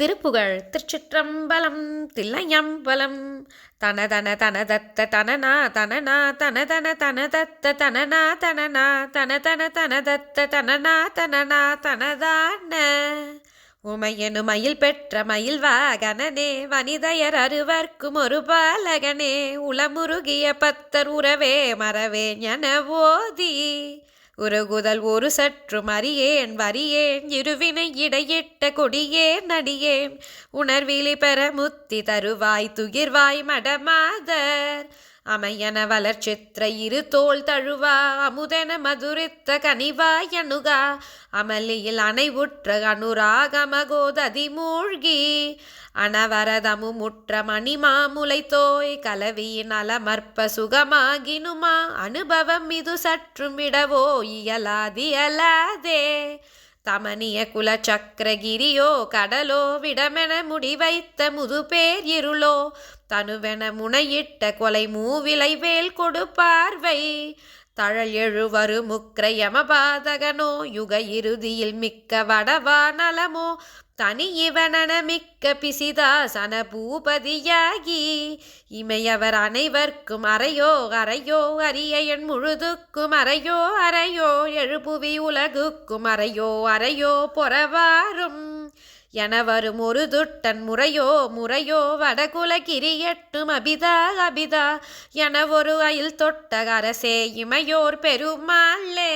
திருப்புகழ் திருச்சிற்றம்பலம் தில்லையம்பலம். தனதன தனதத்த தனனா தனனா தனதன தனதத்த தனனா தனனா தனதன தனதத்த தனனா தனனா தனதான உமையனு மயில் பெற்ற மயில் வாகனனே வனிதையர் அருவர்க்கும் ஒரு பாலகனே உளமுருகிய பத்தர் உறவே மறவே ஞனவோதி ஓதி. உருகுதல் ஒரு சற்று மறியேன் வரியேன் இருவினை இடையிட்ட கொடியேன் நடியேன். உணர்விலி பெற முத்தி தருவாய் துகிர்வாய் மடமாதர். அமையன வளர்ச்சித்திர இரு தோல் தழுவா அமுதென மதுரித்த கனிவாயணுகா அணுகா அமளியில் அணைவுற்ற அனுராகமகோததி மூழ்கி அனவரதமு முற்ற மணிமாமுலை தோய் கலவியின் அலமற்ப சுகமாகினுமா அனுபவம் இது சற்றும் விடவோ இயலாதி அலாதே. தமனிய குலச்சக்கரகிரியோ கடலோ விடமென முடிவைத்த முதுபேர் இருளோ தனுவென முனையிட்ட கொலை மூவிலை வேல் கொடுப்பார்வை தழல் எழுவரு முக்ரயமபாதகனோ யுக இறுதியில் மிக்க வடவானலமோ தனி இவனன மிக்க பிசிதாசன பூபதியாகி. இமையவர் அனைவர்க்கும் அறையோ அறையோ அரியன் முழுதுக்கும் அறையோ அறையோ. எழுபுவி உலகுக்கும் அறையோ அறையோ பொறவாரும். என வரும் ஒரு துட்டன் முறையோ முறையோ வடகுல கிரியட்டும் அபிதா அபிதா என ஒரு அயில் தொட்டகரசே இமையோர் பெருமாளே.